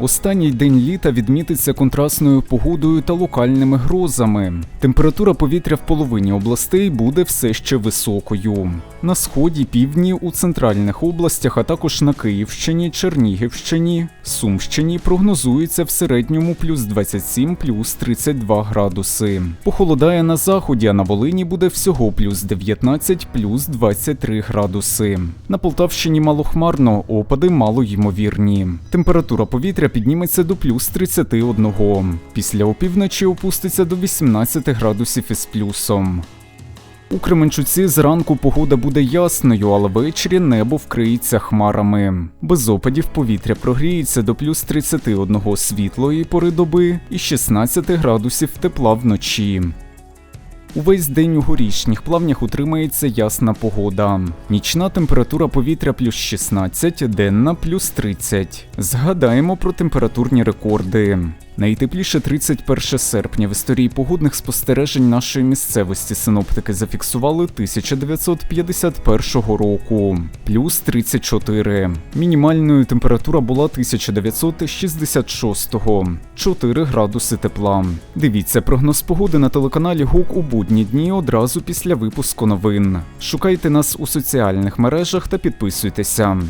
Останній день літа відмітиться контрастною погодою та локальними грозами. Температура повітря в половині областей буде все ще високою. На сході, півдні, у центральних областях, а також на Київщині, Чернігівщині, Сумщині прогнозується в середньому плюс 27, плюс 32 градуси. Похолодає на заході, а на Волині буде всього плюс 19, плюс 23 градуси. На Полтавщині малохмарно, опади малоймовірні. Температура повітря підніметься до плюс 31. Після опівночі опуститься до 18 градусів із плюсом. У Кременчуці зранку погода буде ясною, але ввечері небо вкриється хмарами. Без опадів повітря прогріється до плюс 31 світлої пори доби і 16 градусів тепла вночі. Увесь день у горішніх плавнях утримається ясна погода. Нічна температура повітря плюс 16, денна плюс 30. Згадаємо про температурні рекорди. Найтепліше 31 серпня в історії погодних спостережень нашої місцевості синоптики зафіксували 1951 року, плюс 34. Мінімальною температура була 1966, 4 градуси тепла. Дивіться прогноз погоди на телеканалі ГУК у будні дні одразу після випуску новин. Шукайте нас у соціальних мережах та підписуйтеся.